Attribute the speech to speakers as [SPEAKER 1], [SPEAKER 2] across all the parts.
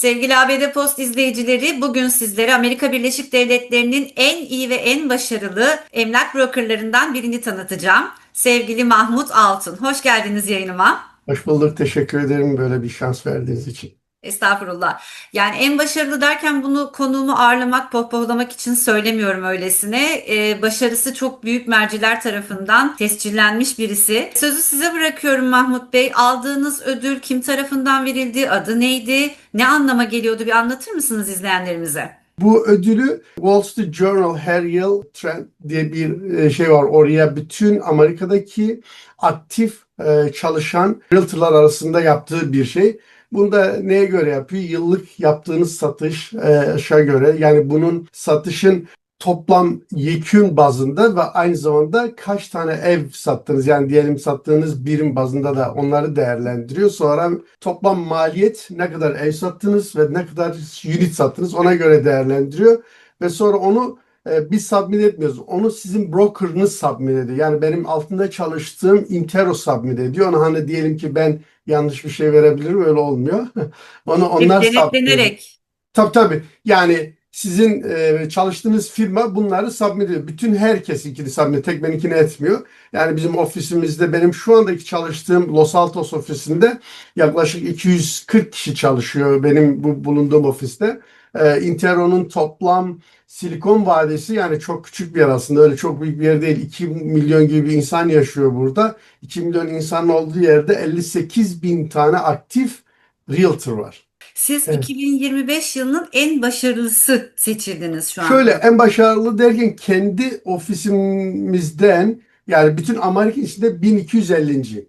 [SPEAKER 1] Sevgili ABD Post izleyicileri, bugün sizlere Amerika Birleşik Devletleri'nin en iyi ve en başarılı emlak brokerlarından birini tanıtacağım. Sevgili Mahmut Altun. Hoş geldiniz yayınıma.
[SPEAKER 2] Hoş bulduk. Teşekkür ederim böyle bir şans verdiğiniz için.
[SPEAKER 1] Estağfurullah. Yani en başarılı derken bunu konuğumu ağırlamak, pohpohlamak için söylemiyorum öylesine. Ee, başarısı çok büyük merciler tarafından tescillenmiş birisi. Sözü size bırakıyorum Mahmut Bey. Aldığınız ödül kim tarafından verildi, adı neydi, ne anlama geliyordu bir anlatır mısınız izleyenlerimize?
[SPEAKER 2] Bu ödülü Wall Street Journal her yıl Trend diye bir e, şey var. Oraya bütün Amerika'daki aktif e, çalışan realtorlar arasında yaptığı bir şey. Bunu da neye göre yapıyor? Yıllık yaptığınız satışa göre. Yani bunun satışın toplam yekün bazında ve aynı zamanda kaç tane ev sattınız yani diyelim sattığınız birim bazında da onları değerlendiriyor. Sonra toplam maliyet ne kadar ev sattınız ve ne kadar unit sattınız ona göre değerlendiriyor ve sonra onu e, biz submit etmiyoruz. Onu sizin brokerınız submit ediyor. Yani benim altında çalıştığım Intero submit ediyor. Onu hani diyelim ki ben yanlış bir şey verebilirim öyle olmuyor. Onu onlar submit.
[SPEAKER 1] Denetlenerek.
[SPEAKER 2] Tabii tabii. Yani sizin e, çalıştığınız firma bunları submit ediyor. Bütün herkes ikini submit, tek benimkini etmiyor. Yani bizim ofisimizde, benim şu andaki çalıştığım Los Altos ofisinde yaklaşık 240 kişi çalışıyor benim bu bulunduğum ofiste. E, Intero'nun toplam Silikon Vadisi yani çok küçük bir yer aslında öyle çok büyük bir yer değil. 2 milyon gibi bir insan yaşıyor burada. 2 milyon insanın olduğu yerde 58 bin tane aktif realtor var.
[SPEAKER 1] Siz
[SPEAKER 2] Evet.
[SPEAKER 1] 2025 yılının en başarılısı seçildiniz şu an.
[SPEAKER 2] Şöyle en başarılı derken kendi ofisimizden yani bütün Amerika içinde 1250.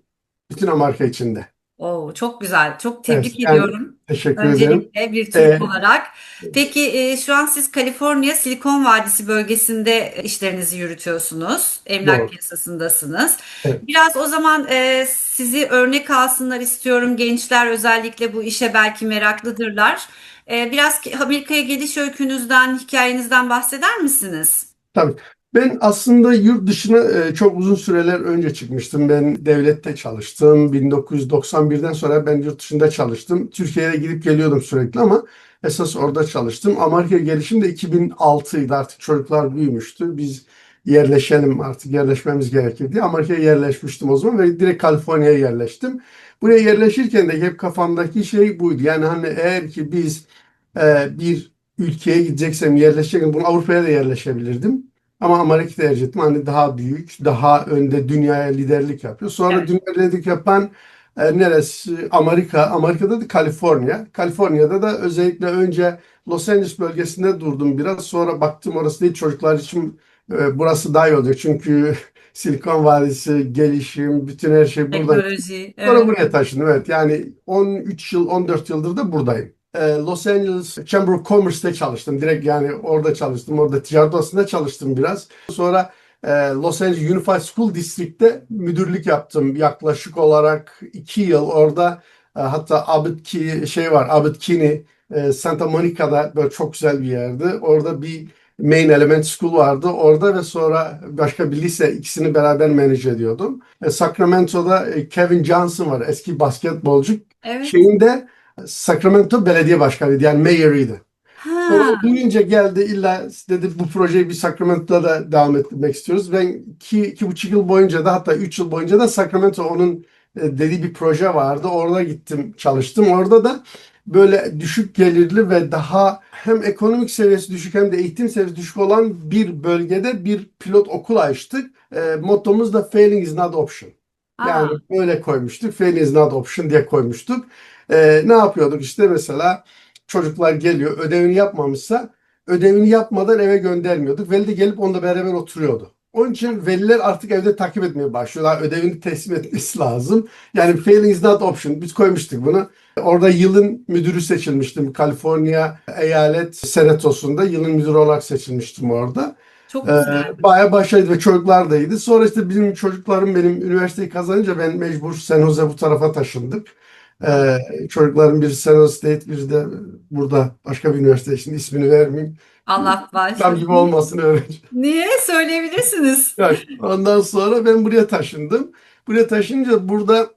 [SPEAKER 2] Bütün Amerika içinde.
[SPEAKER 1] Oo, çok güzel. Çok tebrik
[SPEAKER 2] Evet, yani
[SPEAKER 1] ediyorum.
[SPEAKER 2] Teşekkür ederim.
[SPEAKER 1] Öncelikle bir Türk
[SPEAKER 2] Ee,
[SPEAKER 1] olarak. Peki e, şu an siz Kaliforniya Silikon Vadisi bölgesinde işlerinizi yürütüyorsunuz. Emlak
[SPEAKER 2] Doğru.
[SPEAKER 1] piyasasındasınız.
[SPEAKER 2] Evet.
[SPEAKER 1] Biraz o zaman e, sizi örnek alsınlar istiyorum. Gençler özellikle bu işe belki meraklıdırlar. E, biraz Amerika'ya geliş öykünüzden, hikayenizden bahseder misiniz?
[SPEAKER 2] Tabii. Ben aslında yurt dışına e, çok uzun süreler önce çıkmıştım. Ben devlette çalıştım. 1991'den sonra ben yurt dışında çalıştım. Türkiye'ye gidip geliyordum sürekli ama esas orada çalıştım. Amerika'ya gelişim de 2006'ydı. Artık çocuklar büyümüştü. Biz yerleşelim artık yerleşmemiz gerekir diye Amerika'ya yerleşmiştim o zaman ve direkt Kaliforniya'ya yerleştim. Buraya yerleşirken de hep kafamdaki şey buydu. Yani hani eğer ki biz e, bir ülkeye gideceksem, yerleşeceksem bunu Avrupa'ya da yerleşebilirdim. Ama Amerika'yı tercih ettim. Hani daha büyük, daha önde dünyaya liderlik yapıyor. Sonra
[SPEAKER 1] Evet.
[SPEAKER 2] dünya liderlik yapan e, neresi? Amerika. Amerika'da da Kaliforniya. Kaliforniya'da da özellikle önce Los Angeles bölgesinde durdum biraz. Sonra baktım orası değil çocuklar için e, burası daha iyi olacak. Çünkü Silikon Vadisi, gelişim, bütün her şey burada.
[SPEAKER 1] Teknoloji.
[SPEAKER 2] Sonra
[SPEAKER 1] Evet.
[SPEAKER 2] buraya taşındım evet. Yani 13 yıl, 14 yıldır da buradayım. Ee, Los Angeles Chamber of Commerce'te çalıştım. Direkt yani orada çalıştım. Orada ticaret odasında çalıştım biraz. Sonra e, Los Angeles Unified School District'te müdürlük yaptım. Yaklaşık olarak 2 yıl orada e, hatta Abbot Ki şey var. Abbot Kinney e, Santa Monica'da böyle çok güzel bir yerdi. Orada bir Main Element School vardı orada ve sonra başka bir lise ikisini beraber manage ediyordum. Sacramento'da Kevin Johnson var eski basketbolcu.
[SPEAKER 1] Evet.
[SPEAKER 2] Şeyinde Sacramento belediye başkanıydı yani mayor'ıydı. Sonra
[SPEAKER 1] Ha.
[SPEAKER 2] o duyunca geldi illa dedi bu projeyi bir Sacramento'da da devam ettirmek istiyoruz. Ben iki, iki buçuk yıl boyunca da hatta üç yıl boyunca da Sacramento onun e, dediği bir proje vardı. Orada gittim çalıştım. Orada da böyle düşük gelirli ve daha hem ekonomik seviyesi düşük hem de eğitim seviyesi düşük olan bir bölgede bir pilot okul açtık. E, mottomuz da failing is not option. Yani
[SPEAKER 1] Aa.
[SPEAKER 2] böyle koymuştuk. Failing is not option diye koymuştuk. Ee, ne yapıyorduk işte mesela çocuklar geliyor ödevini yapmamışsa ödevini yapmadan eve göndermiyorduk. Veli de gelip onunla beraber oturuyordu. Onun için veliler artık evde takip etmeye başlıyorlar. Ödevini teslim etmesi lazım. Yani failing is not option. Biz koymuştuk bunu. Orada yılın müdürü seçilmiştim. Kaliforniya Eyalet Senatosu'nda yılın müdürü olarak seçilmiştim orada.
[SPEAKER 1] Çok
[SPEAKER 2] Ee,
[SPEAKER 1] güzel.
[SPEAKER 2] bayağı başarılıydı ve çocuklar da iyiydi. Sonra işte bizim çocuklarım benim üniversiteyi kazanınca ben mecbur San Jose bu tarafa taşındık. Ee, çocukların biri Jose State, biri de burada başka bir üniversite. Şimdi ismini vermeyeyim.
[SPEAKER 1] Allah
[SPEAKER 2] Tam gibi
[SPEAKER 1] bağışlasın.
[SPEAKER 2] olmasın öğrenci.
[SPEAKER 1] Niye? Söyleyebilirsiniz.
[SPEAKER 2] Ondan sonra ben buraya taşındım. Buraya taşınca burada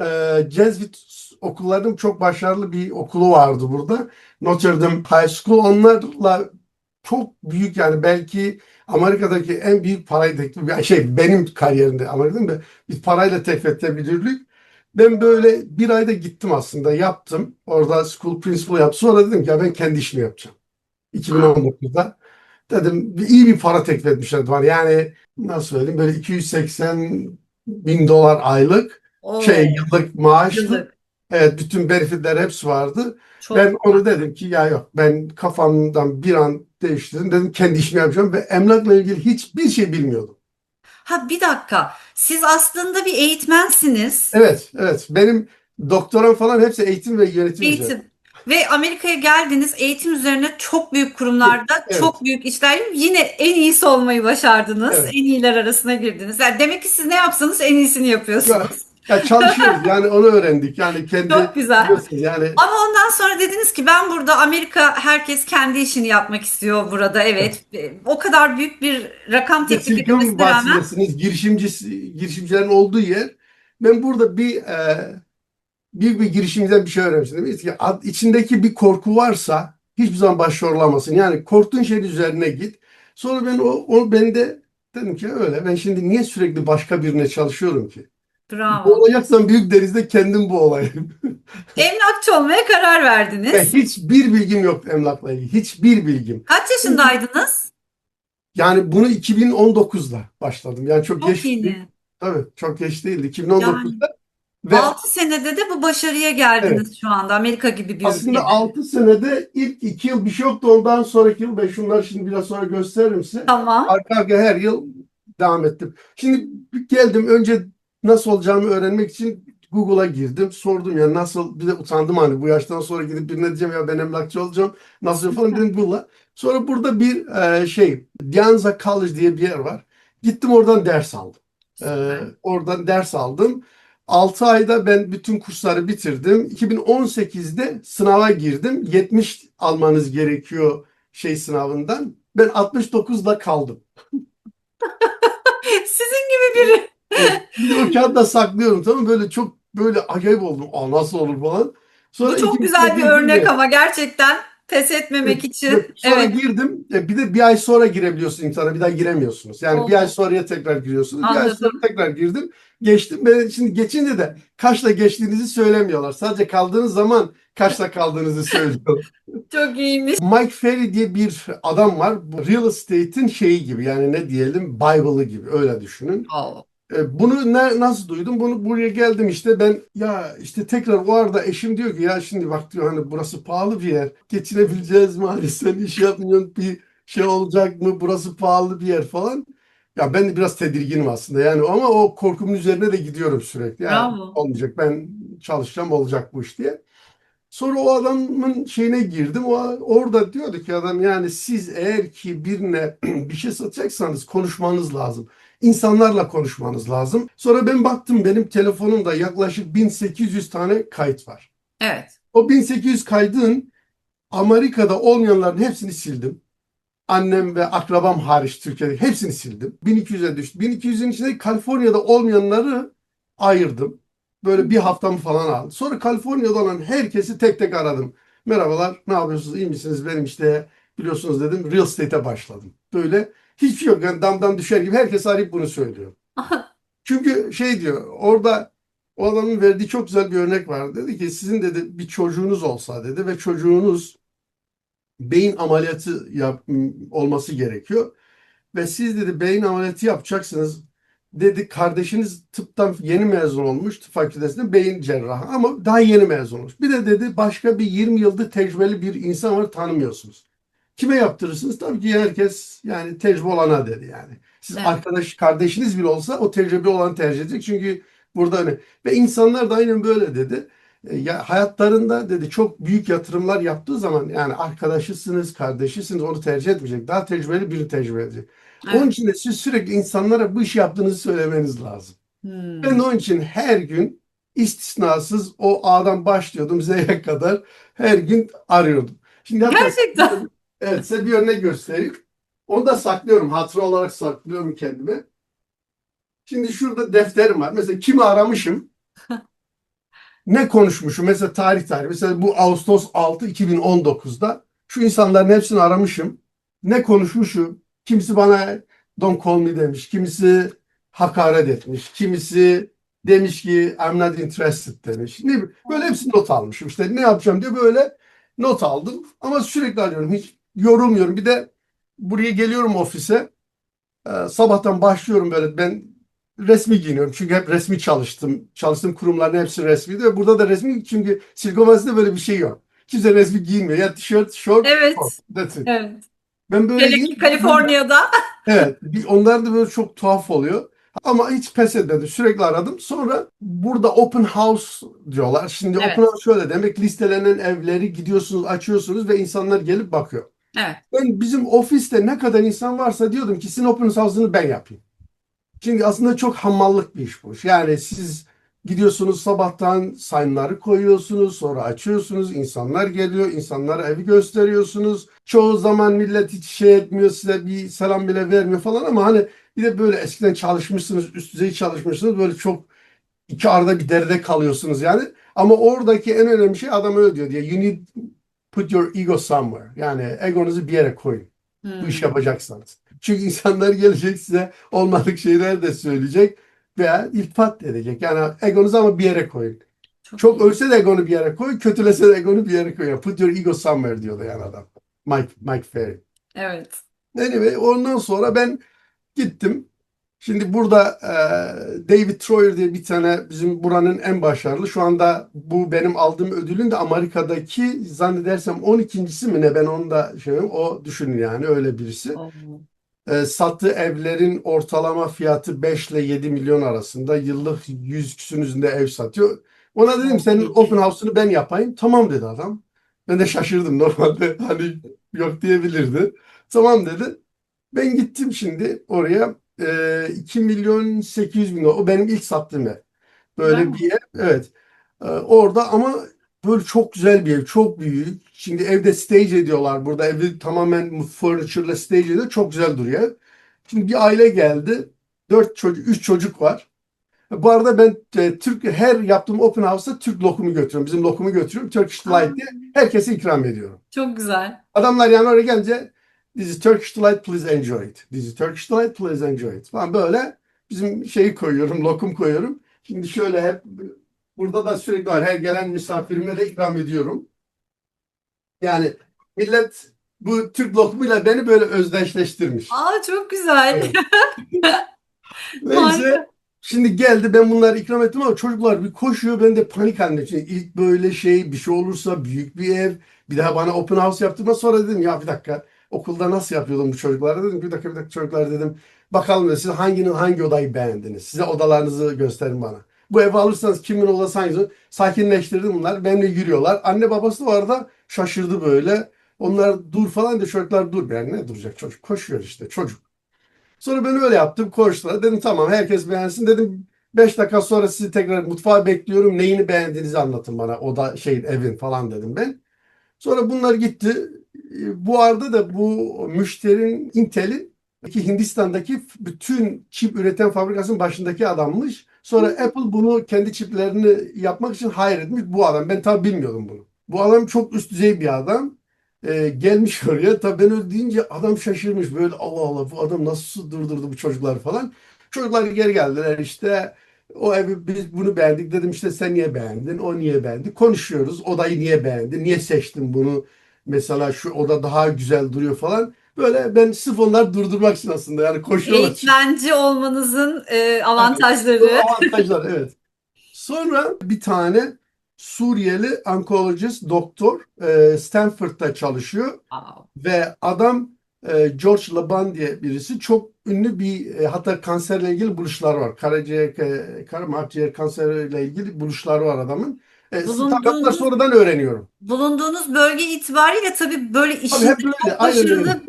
[SPEAKER 2] e, Jesuit okulların çok başarılı bir okulu vardı burada. Notre Dame High School. Onlarla çok büyük yani belki Amerika'daki en büyük parayı teklif şey benim kariyerimde Amerika'da bir parayla teklif müdürlük. Ben böyle bir ayda gittim aslında yaptım. Orada school principal yaptım. Sonra dedim ki ya ben kendi işimi yapacağım. 2019'da. Dedim iyi bir para teklif etmişler bana. Yani nasıl söyleyeyim böyle 280 bin dolar aylık
[SPEAKER 1] Oo,
[SPEAKER 2] şey yıllık
[SPEAKER 1] yıllık.
[SPEAKER 2] Evet bütün benefitler hepsi vardı.
[SPEAKER 1] Çok
[SPEAKER 2] Ben onu dedim ki ya yok ben kafamdan bir an değiştirdim. Dedim kendi işimi yapacağım ve emlakla ilgili hiçbir şey bilmiyordum.
[SPEAKER 1] Ha bir dakika. Siz aslında bir eğitmensiniz.
[SPEAKER 2] Evet, evet. Benim doktoram falan hepsi eğitim ve yönetim üzerine.
[SPEAKER 1] Eğitim. Ve Amerika'ya geldiniz. Eğitim üzerine çok büyük kurumlarda
[SPEAKER 2] Evet.
[SPEAKER 1] çok büyük işler yapıp yine en iyisi olmayı başardınız.
[SPEAKER 2] Evet.
[SPEAKER 1] En iyiler arasına girdiniz. Yani demek ki siz ne yapsanız en iyisini yapıyorsunuz.
[SPEAKER 2] Ya çalışıyoruz yani onu öğrendik. Yani kendi
[SPEAKER 1] Çok güzel.
[SPEAKER 2] yani
[SPEAKER 1] Ama ondan sonra dediniz ki ben burada Amerika herkes kendi işini yapmak istiyor burada. Evet. O kadar büyük bir rakam teklif
[SPEAKER 2] Silikon
[SPEAKER 1] edilmesine rağmen
[SPEAKER 2] Vadisi'ndesiniz. Girişimci, girişimcilerin olduğu yer. Ben burada bir e, büyük bir girişimciden bir şey öğrenmiştim. Ki ad- içindeki bir korku varsa hiçbir zaman başarılamasın. Yani korktuğun şeyin üzerine git. Sonra ben o, o ben de dedim ki öyle. Ben şimdi niye sürekli başka birine çalışıyorum ki?
[SPEAKER 1] Bravo.
[SPEAKER 2] olacaksan büyük denizde kendim bu olayım.
[SPEAKER 1] Emlakçı olmaya karar
[SPEAKER 2] Ve
[SPEAKER 1] verdiniz.
[SPEAKER 2] hiçbir bilgim yok emlakla ilgili. Hiçbir bilgim.
[SPEAKER 1] Kaç yaşındaydınız?
[SPEAKER 2] Yani bunu 2019'da başladım. Yani çok
[SPEAKER 1] Çok
[SPEAKER 2] geç
[SPEAKER 1] iyi.
[SPEAKER 2] değil. Tabii çok geç değildi. 2019'da ve
[SPEAKER 1] 6 senede de bu başarıya geldiniz şu anda Amerika gibi bir
[SPEAKER 2] aslında
[SPEAKER 1] ülkede.
[SPEAKER 2] 6 senede ilk 2 yıl bir şey yoktu. Ondan sonraki yıl ben şunları şimdi biraz sonra gösteririm size.
[SPEAKER 1] Tamam.
[SPEAKER 2] Arka arkaya her yıl devam ettim. Şimdi geldim önce nasıl olacağımı öğrenmek için Google'a girdim. Sordum ya nasıl bir de utandım hani bu yaştan sonra gidip birine diyeceğim ya ben emlakçı olacağım. Nasıl falan dedim Google'a. Sonra burada bir e, şey Dianza College diye bir yer var. Gittim oradan ders aldım.
[SPEAKER 1] Süper.
[SPEAKER 2] oradan ders aldım. 6 ayda ben bütün kursları bitirdim. 2018'de sınava girdim. 70 almanız gerekiyor şey sınavından. Ben 69'da kaldım.
[SPEAKER 1] Sizin gibi biri.
[SPEAKER 2] Bir de o kağıtta saklıyorum tamam mı? Böyle çok böyle acayip oldum. Aa nasıl olur falan. Sonra
[SPEAKER 1] Bu çok güzel bir örnek ama gerçekten pes etmemek
[SPEAKER 2] Evet,
[SPEAKER 1] için.
[SPEAKER 2] Sonra
[SPEAKER 1] Evet.
[SPEAKER 2] girdim. E, Bir de bir ay sonra girebiliyorsun imtihana. Bir daha giremiyorsunuz. Yani bir ay sonraya tekrar giriyorsunuz. Bir ay
[SPEAKER 1] Anladım.
[SPEAKER 2] sonra tekrar girdim. Geçtim. Ben şimdi geçince de kaçla geçtiğinizi söylemiyorlar. Sadece kaldığınız zaman kaçla kaldığınızı söylüyorlar.
[SPEAKER 1] Çok iyiymiş.
[SPEAKER 2] Mike Ferry diye bir adam var. Bu real estate'in şeyi gibi yani ne diyelim Bible'ı gibi öyle düşünün.
[SPEAKER 1] Oo.
[SPEAKER 2] E, Bunu ne, nasıl duydum? Bunu buraya geldim işte ben ya işte tekrar o arada eşim diyor ki ya şimdi bak diyor hani burası pahalı bir yer. Geçinebileceğiz mi? Hani sen iş yapmıyorsun bir şey olacak mı? Burası pahalı bir yer falan. Ya ben de biraz tedirginim aslında yani ama o korkumun üzerine de gidiyorum sürekli. Ya
[SPEAKER 1] Bravo.
[SPEAKER 2] olmayacak ben çalışacağım olacak bu iş diye. Sonra o adamın şeyine girdim. O, orada diyordu ki adam yani siz eğer ki birine bir şey satacaksanız konuşmanız lazım. İnsanlarla konuşmanız lazım. Sonra ben baktım benim telefonumda yaklaşık 1800 tane kayıt var.
[SPEAKER 1] Evet.
[SPEAKER 2] O 1800 kaydın Amerika'da olmayanların hepsini sildim. Annem ve akrabam hariç Türkiye'de hepsini sildim. 1200'e düştü. 1200'ün içinde Kaliforniya'da olmayanları ayırdım. Böyle bir haftamı falan aldı. Sonra Kaliforniya'da olan herkesi tek tek aradım. Merhabalar, ne yapıyorsunuz, iyi misiniz? Benim işte biliyorsunuz dedim real estate'e başladım. Böyle şey yok. Yani damdan düşer gibi herkes arayıp bunu söylüyor. Çünkü şey diyor orada o adamın verdiği çok güzel bir örnek var. Dedi ki sizin dedi bir çocuğunuz olsa dedi ve çocuğunuz beyin ameliyatı yap, olması gerekiyor. Ve siz dedi beyin ameliyatı yapacaksınız. Dedi kardeşiniz tıptan yeni mezun olmuş tıp fakültesinde beyin cerrahı ama daha yeni mezun olmuş. Bir de dedi başka bir 20 yıldır tecrübeli bir insan var tanımıyorsunuz. Kime yaptırırsınız? Tabii ki herkes yani tecrübe olana dedi yani. Siz
[SPEAKER 1] Evet.
[SPEAKER 2] arkadaş kardeşiniz bile olsa o tecrübe olanı tercih edecek. Çünkü burada hani ve insanlar da aynen böyle dedi. E, Ya hayatlarında dedi çok büyük yatırımlar yaptığı zaman yani arkadaşısınız, kardeşisiniz onu tercih etmeyecek. Daha tecrübeli birini tercih edecek. Onun
[SPEAKER 1] Evet.
[SPEAKER 2] için de siz sürekli insanlara bu işi yaptığınızı söylemeniz lazım.
[SPEAKER 1] Hmm.
[SPEAKER 2] Ben onun için her gün istisnasız o A'dan başlıyordum Z'ye kadar her gün arıyordum. Şimdi hatta
[SPEAKER 1] Gerçekten.
[SPEAKER 2] Evet size bir örnek göstereyim. Onu da saklıyorum. Hatıra olarak saklıyorum kendime. Şimdi şurada defterim var. Mesela kimi aramışım? ne konuşmuşum? Mesela tarih tarih. Mesela bu Ağustos 6 2019'da şu insanların hepsini aramışım. Ne konuşmuşum? Kimisi bana don't call me demiş. Kimisi hakaret etmiş. Kimisi demiş ki I'm not interested demiş. Ne, böyle hepsini not almışım. İşte ne yapacağım diye böyle not aldım. Ama sürekli arıyorum. Hiç yorulmuyorum. Bir de buraya geliyorum ofise. Ee, sabahtan başlıyorum böyle ben resmi giyiniyorum. Çünkü hep resmi çalıştım. Çalıştığım kurumların hepsi resmiydi ve burada da resmi çünkü Silikon Vadisi'nde böyle bir şey yok. Kimse resmi giyinmiyor. Ya tişört, şort,
[SPEAKER 1] Evet.
[SPEAKER 2] şort. That's it.
[SPEAKER 1] Evet.
[SPEAKER 2] Ben böyle
[SPEAKER 1] Hele ki Kaliforniya'da.
[SPEAKER 2] Evet. Onlar da böyle çok tuhaf oluyor. Ama hiç pes etmedim. Sürekli aradım. Sonra burada open house diyorlar. Şimdi
[SPEAKER 1] Evet.
[SPEAKER 2] open house şöyle demek listelenen evleri gidiyorsunuz, açıyorsunuz ve insanlar gelip bakıyor.
[SPEAKER 1] Evet.
[SPEAKER 2] Ben bizim ofiste ne kadar insan varsa diyordum ki sizin open house'ını ben yapayım. Çünkü aslında çok hamallık bir iş bu. Yani siz gidiyorsunuz sabahtan signları koyuyorsunuz, sonra açıyorsunuz, insanlar geliyor, insanlara evi gösteriyorsunuz. Çoğu zaman millet hiç şey etmiyor, size bir selam bile vermiyor falan ama hani bir de böyle eskiden çalışmışsınız, üst düzey çalışmışsınız, böyle çok iki arada bir deride kalıyorsunuz yani. Ama oradaki en önemli şey adam öyle diyor diye. You need put your ego somewhere. Yani egonuzu bir yere koyun bu iş
[SPEAKER 1] Hmm.
[SPEAKER 2] yapacaksanız. Çünkü insanlar gelecek size olmadık şeyler de söyleyecek veya iltifat edecek. Yani egonuzu ama bir yere koyun. Çok
[SPEAKER 1] iyi.
[SPEAKER 2] ölse de egonu bir yere koy, kötülese de egonu bir yere koy. Yani Put your ego somewhere diyordu yani adam. Mike, Mike Ferry.
[SPEAKER 1] Evet.
[SPEAKER 2] Anyway, ondan sonra ben gittim. Şimdi burada e, David Troyer diye bir tane bizim buranın en başarılı. Şu anda bu benim aldığım ödülün de Amerika'daki zannedersem 12.si mi ne ben onu da şey o düşünün yani öyle birisi.
[SPEAKER 1] Oo.
[SPEAKER 2] E, sattığı evlerin ortalama fiyatı 5 ile 7 milyon arasında. Yıllık 100 küsürün üzerinde ev satıyor. Ona dedim senin open house'unu ben yapayım. Tamam dedi adam. Ben de şaşırdım normalde hani yok diyebilirdi. Tamam dedi. Ben gittim şimdi oraya. E, 2 milyon 800 bin. O benim ilk sattığım ev. Böyle
[SPEAKER 1] Güzel.
[SPEAKER 2] bir ev. Evet. E, orada ama böyle çok güzel bir ev. Çok büyük. Şimdi evde stage ediyorlar. Burada evi tamamen furniture'la stage ediyor. Çok güzel duruyor. Şimdi bir aile geldi. Dört çocuk, üç çocuk var. Bu arada ben e, Türk her yaptığım open house'ta Türk lokumu götürüyorum. Bizim lokumu götürüyorum. Turkish Delight diye herkese ikram ediyorum.
[SPEAKER 1] Çok güzel.
[SPEAKER 2] Adamlar yani oraya gelince This is Turkish Delight, please enjoy it. This is Turkish Delight, please enjoy it. Falan böyle bizim şeyi koyuyorum, lokum koyuyorum. Şimdi şöyle hep burada da sürekli var. Her gelen misafirime de ikram ediyorum. Yani millet bu Türk lokumuyla beni böyle özdeşleştirmiş.
[SPEAKER 1] Aa çok güzel.
[SPEAKER 2] Neyse
[SPEAKER 1] Harika.
[SPEAKER 2] şimdi geldi ben bunları ikram ettim ama çocuklar bir koşuyor ben de panik halinde. Çünkü ilk böyle şey bir şey olursa büyük bir ev bir daha bana open house yaptırma sonra dedim ya bir dakika okulda nasıl yapıyordum bu çocuklara dedim bir dakika bir dakika çocuklar dedim bakalım dedim, siz hanginin hangi odayı beğendiniz size odalarınızı gösterin bana. Bu evi alırsanız kimin odası hangisi? Sakinleştirdim bunlar. Benimle yürüyorlar. Anne babası da orada şaşırdı böyle. Onlar dur falan diyor. Çocuklar dur. Yani ne duracak çocuk? Koşuyor işte çocuk. Sonra ben öyle yaptım. Koştular. Dedim tamam herkes beğensin. Dedim 5 dakika sonra sizi tekrar mutfağa bekliyorum. Neyini beğendiğinizi anlatın bana. O da şeyin evin falan dedim ben. Sonra bunlar gitti. Bu arada da bu müşterinin Intel'in ki Hindistan'daki bütün çip üreten fabrikasının başındaki adammış. Sonra Apple bunu kendi çiplerini yapmak için hire etmiş bu adam. Ben tabii bilmiyordum bunu. Bu adam çok üst düzey bir adam. Ee, gelmiş oraya. Tabii ben öyle deyince adam şaşırmış. Böyle Allah Allah bu adam nasıl durdurdu bu çocuklar falan. Çocuklar geri geldiler işte. O evi biz bunu beğendik. Dedim işte sen niye beğendin? O niye beğendi? Konuşuyoruz. Odayı niye beğendin? Niye seçtin bunu? Mesela şu oda daha güzel duruyor falan. Böyle ben sırf onları durdurmak için aslında yani koşuyorlar.
[SPEAKER 1] Eğitmenci olmanızın e, avantajları.
[SPEAKER 2] Avantajlar evet. Sonra bir tane Suriyeli onkolojist doktor e, Stanford'da çalışıyor
[SPEAKER 1] Wow.
[SPEAKER 2] ve adam e, George Laban diye birisi çok ünlü bir e, hatta kanserle ilgili buluşlar var. Karaciğer, e, karın akciğer kanseriyle ilgili buluşlar var adamın. E,
[SPEAKER 1] Bulunduğunuz-
[SPEAKER 2] sonradan öğreniyorum.
[SPEAKER 1] Bulunduğunuz bölge itibariyle tabii böyle işinde
[SPEAKER 2] hep böyle.
[SPEAKER 1] başarılı,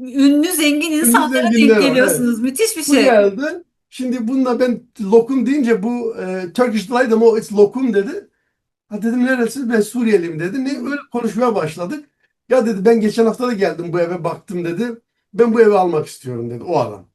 [SPEAKER 1] ünlü, zengin insanlara
[SPEAKER 2] zenginler
[SPEAKER 1] denk
[SPEAKER 2] var,
[SPEAKER 1] geliyorsunuz. Müthiş bir
[SPEAKER 2] Bu
[SPEAKER 1] şey.
[SPEAKER 2] geldi. Şimdi bununla ben lokum deyince bu e, Turkish Delight ama o it's lokum dedi. Ha dedim neresiniz? Ben Suriyeliyim dedi. Ne öyle konuşmaya başladık. Ya dedi ben geçen hafta da geldim bu eve baktım dedi. Ben bu evi almak istiyorum dedi o adam.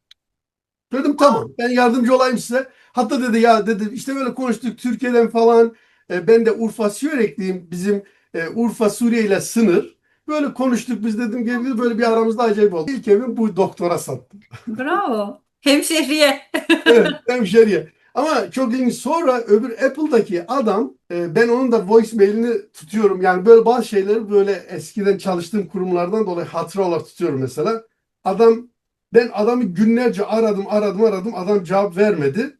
[SPEAKER 2] Dedim tamam ben yardımcı olayım size. Hatta dedi ya dedi işte böyle konuştuk Türkiye'den falan E, ben de Urfa Siverekliyim. Bizim e, Urfa Suriye ile sınır. Böyle konuştuk biz dedim ki böyle bir aramızda acayip oldu. İlk evim bu doktora sattım.
[SPEAKER 1] Bravo. Hemşehriye.
[SPEAKER 2] Evet, hemşeriye. Ama çok ilginç. Sonra öbür Apple'daki adam e, ben onun da voicemailini tutuyorum. Yani böyle bazı şeyleri böyle eskiden çalıştığım kurumlardan dolayı hatıra olarak tutuyorum mesela. Adam ben adamı günlerce aradım aradım aradım adam cevap vermedi.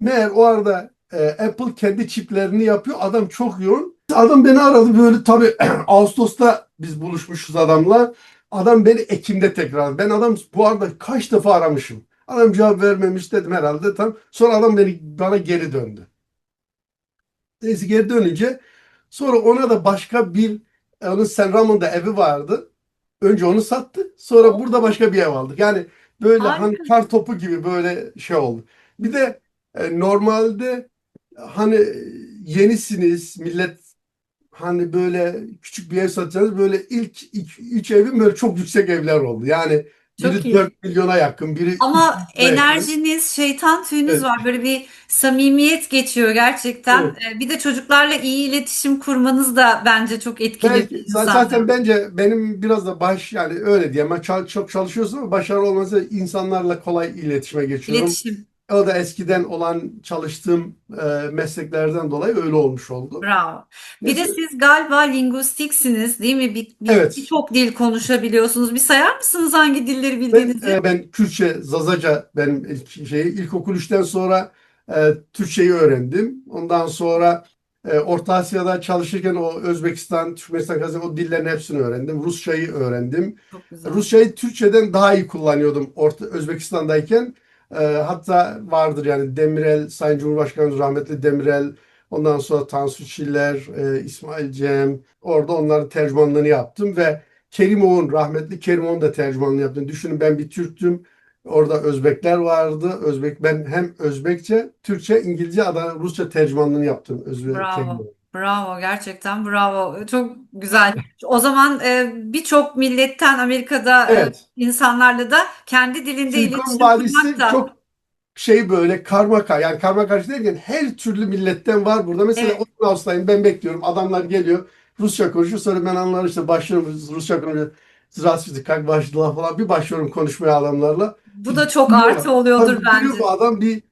[SPEAKER 2] Meğer o arada e, Apple kendi çiplerini yapıyor. Adam çok yoğun. Adam beni aradı böyle tabii Ağustos'ta biz buluşmuşuz adamla. Adam beni Ekim'de tekrar. Ben adam bu arada kaç defa aramışım. Adam cevap vermemiş dedim herhalde tam. Sonra adam beni bana geri döndü. Neyse geri dönünce sonra ona da başka bir onun San Ramon'da evi vardı. Önce onu sattı. Sonra burada başka bir ev aldık. Yani böyle
[SPEAKER 1] Harika.
[SPEAKER 2] hani kar topu gibi böyle şey oldu. Bir de e, normalde hani yenisiniz millet hani böyle küçük bir ev satacaksınız böyle ilk iki, üç evim böyle çok yüksek evler oldu. Yani
[SPEAKER 1] Çok
[SPEAKER 2] biri
[SPEAKER 1] iyi.
[SPEAKER 2] 4 milyona yakın, biri
[SPEAKER 1] Ama
[SPEAKER 2] 3 milyona yakın.
[SPEAKER 1] enerjiniz, şeytan tüyünüz
[SPEAKER 2] Evet.
[SPEAKER 1] var. Böyle bir samimiyet geçiyor gerçekten.
[SPEAKER 2] Evet.
[SPEAKER 1] Ee, Bir de çocuklarla iyi iletişim kurmanız da bence çok etkili bir
[SPEAKER 2] Belki
[SPEAKER 1] insanda.
[SPEAKER 2] zaten bence benim biraz da baş yani öyle diye ben çal- çok çalışıyorsun ama başarılı olmazsa insanlarla kolay iletişime geçiyorum.
[SPEAKER 1] İletişim.
[SPEAKER 2] O da eskiden olan çalıştığım e, mesleklerden dolayı öyle olmuş oldu.
[SPEAKER 1] Bravo. Bir de
[SPEAKER 2] Neyse.
[SPEAKER 1] siz galiba linguistiksiniz, değil mi? Bir, bir-
[SPEAKER 2] Evet.
[SPEAKER 1] birçok dil konuşabiliyorsunuz. Bir sayar mısınız hangi dilleri
[SPEAKER 2] Ben,
[SPEAKER 1] bildiğinizi?
[SPEAKER 2] e, ben Kürtçe, Zazaca benim ilk şeyi. İlkokul 3'ten sonra e, Türkçeyi öğrendim. Ondan sonra e, Orta Asya'da çalışırken o Özbekistan, Türkmenistan, Kazakistan o dillerin hepsini öğrendim. Rusçayı öğrendim.
[SPEAKER 1] Çok güzel.
[SPEAKER 2] Rusçayı Türkçeden daha iyi kullanıyordum Orta Özbekistan'dayken. E, hatta vardır yani Demirel, Sayın Cumhurbaşkanımız rahmetli Demirel, ondan sonra Tansu Çiller, e, İsmail Cem, orada onların tercümanlığını yaptım ve Kerimov'un, rahmetli Kerimov'un da tercümanlığını yaptım. Düşünün ben bir Türktüm. Orada Özbekler vardı. Özbek ben hem Özbekçe, Türkçe, İngilizce, Adana, Rusça tercümanlığını yaptım. Özbek
[SPEAKER 1] Bravo. Bravo, gerçekten bravo. Çok güzel. O zaman e, birçok milletten Amerika'da e,
[SPEAKER 2] Evet.
[SPEAKER 1] insanlarla da kendi dilinde
[SPEAKER 2] Silikon
[SPEAKER 1] iletişim
[SPEAKER 2] Vadisi
[SPEAKER 1] kurmak da
[SPEAKER 2] çok şey böyle karma karşı yani karma karşı derken her türlü milletten var burada. Mesela
[SPEAKER 1] Evet.
[SPEAKER 2] Open House'dayım ben bekliyorum. Adamlar geliyor Rusça konuşuyor. Sonra ben anlarım işte başlıyorum Rusça konuşuyor. Здравствуйте, как ваши дела falan. Bir başlıyorum konuşmaya adamlarla.
[SPEAKER 1] bu da çok
[SPEAKER 2] Biliyor.
[SPEAKER 1] artı oluyordur
[SPEAKER 2] Tabii biliyor
[SPEAKER 1] bence.
[SPEAKER 2] bu adam bir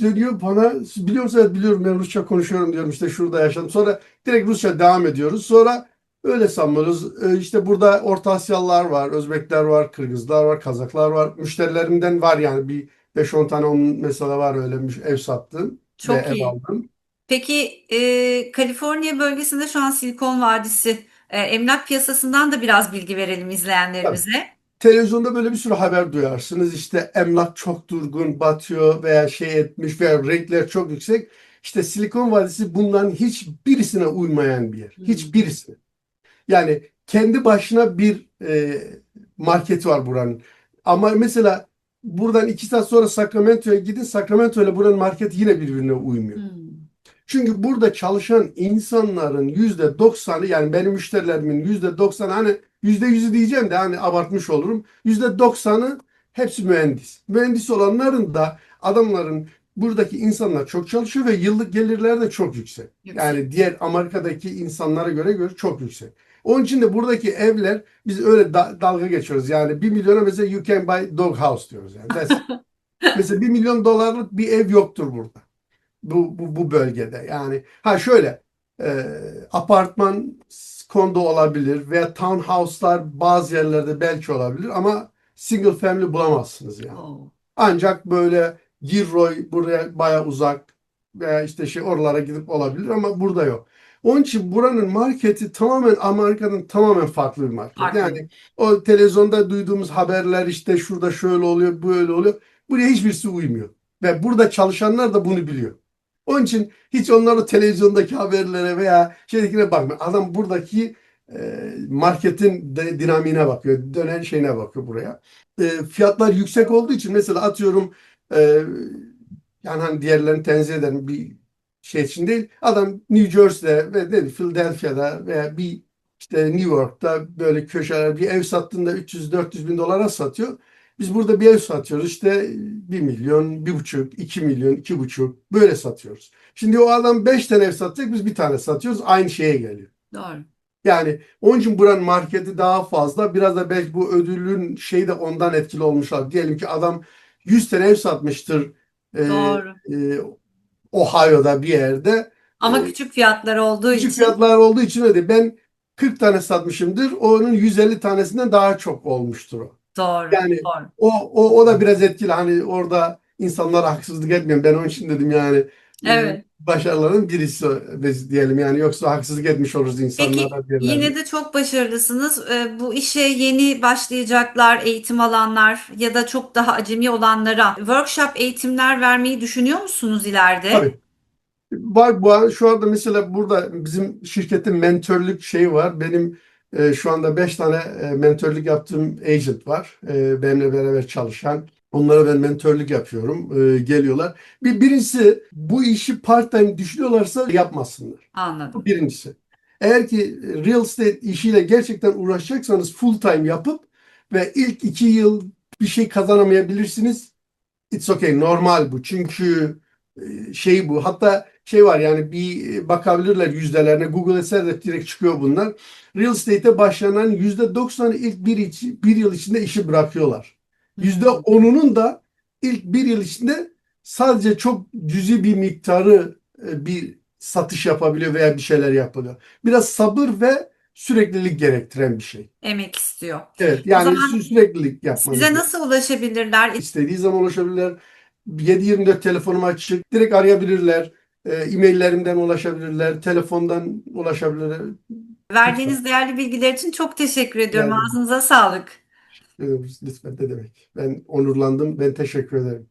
[SPEAKER 2] dönüyor bana biliyor musun? Evet biliyorum ben Rusça konuşuyorum diyorum işte şurada yaşadım. Sonra direkt Rusça devam ediyoruz. Sonra öyle sanmıyoruz. Ee, işte burada Orta Asyalılar var, Özbekler var, Kırgızlar var, Kazaklar var. Müşterilerimden var yani bir 5-10 tane onun mesela var öyle ev sattım ve
[SPEAKER 1] Çok
[SPEAKER 2] ev
[SPEAKER 1] iyi.
[SPEAKER 2] aldım.
[SPEAKER 1] Peki e, Kaliforniya bölgesinde şu an Silikon Vadisi e, emlak piyasasından da biraz bilgi verelim
[SPEAKER 2] Tabii.
[SPEAKER 1] izleyenlerimize.
[SPEAKER 2] Televizyonda böyle bir sürü haber duyarsınız. İşte emlak çok durgun, batıyor veya şey etmiş veya renkler çok yüksek. İşte Silikon Vadisi bunların hiçbirisine uymayan bir yer. Hiçbirisine. Yani kendi başına bir e, marketi var buranın. Ama mesela buradan iki saat sonra Sacramento'ya gidin. Sacramento ile buranın marketi yine birbirine uymuyor.
[SPEAKER 1] Hmm.
[SPEAKER 2] Çünkü burada çalışan insanların yüzde doksanı yani benim müşterilerimin yüzde doksanı hani yüzde yüzü diyeceğim de hani abartmış olurum. Yüzde doksanı hepsi mühendis. Mühendis olanların da adamların buradaki insanlar çok çalışıyor ve yıllık gelirleri de çok yüksek.
[SPEAKER 1] Yüksek.
[SPEAKER 2] Yani diğer Amerika'daki insanlara göre göre çok yüksek. Onun için de buradaki evler biz öyle da- dalga geçiyoruz. Yani bir milyona mesela you can buy dog house diyoruz yani. Mesela bir milyon dolarlık bir ev yoktur burada bu, bu, bu bölgede. Yani ha şöyle e, apartman kondo olabilir veya townhouse'lar bazı yerlerde belki olabilir ama single family bulamazsınız yani.
[SPEAKER 1] Oo.
[SPEAKER 2] Ancak böyle Gilroy buraya baya uzak veya işte şey oralara gidip olabilir ama burada yok. Onun için buranın marketi tamamen Amerika'nın tamamen farklı bir market.
[SPEAKER 1] Farklı.
[SPEAKER 2] Yani o televizyonda duyduğumuz haberler işte şurada şöyle oluyor, böyle oluyor. Buraya hiçbirisi uymuyor. Ve burada çalışanlar da bunu biliyor. Onun için hiç onlar o televizyondaki haberlere veya şeydekine bakmıyor. Adam buradaki e, marketin de, dinamiğine bakıyor. Dönen şeyine bakıyor buraya. E, fiyatlar yüksek olduğu için mesela atıyorum e, yani hani diğerlerini tenzih ederim bir şey için değil. Adam New Jersey'de ve dedi Philadelphia'da veya bir işte New York'ta böyle köşeler bir ev sattığında 300-400 bin dolara satıyor. Biz burada bir ev satıyoruz işte 1 milyon, bir buçuk, 2 milyon, iki buçuk böyle satıyoruz. Şimdi o adam 5 tane ev satacak biz bir tane satıyoruz aynı şeye geliyor.
[SPEAKER 1] Doğru.
[SPEAKER 2] Yani onun için buranın marketi daha fazla. Biraz da belki bu ödülün şeyi de ondan etkili olmuşlar. Diyelim ki adam 100 tane ev satmıştır e,
[SPEAKER 1] Doğru.
[SPEAKER 2] e, Ohio'da bir yerde.
[SPEAKER 1] Ama
[SPEAKER 2] e,
[SPEAKER 1] küçük fiyatlar olduğu
[SPEAKER 2] Küçük
[SPEAKER 1] için
[SPEAKER 2] fiyatlar olduğu için öyle. Ben 40 tane satmışımdır. Onun 150 tanesinden daha çok olmuştur o.
[SPEAKER 1] doğru.
[SPEAKER 2] Yani
[SPEAKER 1] Doğru.
[SPEAKER 2] o, o, o da biraz etkili. Hani orada insanlara haksızlık etmiyorum. Ben onun için dedim yani e,
[SPEAKER 1] Evet.
[SPEAKER 2] başarıların birisi biz diyelim yani. Yoksa haksızlık etmiş oluruz insanlara. birilerine.
[SPEAKER 1] Yine de çok başarılısınız. Ee, Bu işe yeni başlayacaklar, eğitim alanlar ya da çok daha acemi olanlara workshop eğitimler vermeyi düşünüyor musunuz ileride?
[SPEAKER 2] Tabii. Var bu an- şu anda mesela burada bizim şirketin mentörlük şeyi var. Benim e, şu anda 5 tane e, mentörlük yaptığım agent var. E, benimle beraber çalışan. Onlara ben mentörlük yapıyorum. E, geliyorlar. Bir birincisi bu işi part-time düşünüyorlarsa yapmasınlar.
[SPEAKER 1] Anladım.
[SPEAKER 2] Bu birincisi. Eğer ki real estate işiyle gerçekten uğraşacaksanız full time yapıp ve ilk iki yıl bir şey kazanamayabilirsiniz. It's okay, normal bu. Çünkü e, şey bu. Hatta şey var yani bir e, bakabilirler yüzdelerine. Google etse direkt çıkıyor bunlar. Real estate'e başlanan yüzde doksanı ilk bir, içi, bir yıl içinde işi bırakıyorlar. Yüzde onunun da ilk bir yıl içinde sadece çok cüzi bir miktarı e, bir satış yapabiliyor veya bir şeyler yapılıyor. Biraz sabır ve süreklilik gerektiren bir şey.
[SPEAKER 1] Emek istiyor.
[SPEAKER 2] Evet yani sü- süreklilik yapmanız
[SPEAKER 1] Size nasıl ulaşabilirler?
[SPEAKER 2] İstediği zaman ulaşabilirler. 7-24 telefonum açık. Direkt arayabilirler. E, e-maillerimden ulaşabilirler. Telefondan ulaşabilirler.
[SPEAKER 1] Verdiğiniz değerli bilgiler için çok teşekkür ediyorum.
[SPEAKER 2] Yani
[SPEAKER 1] Ağzınıza sağlık.
[SPEAKER 2] lütfen ne demek. Ben onurlandım. Ben teşekkür ederim.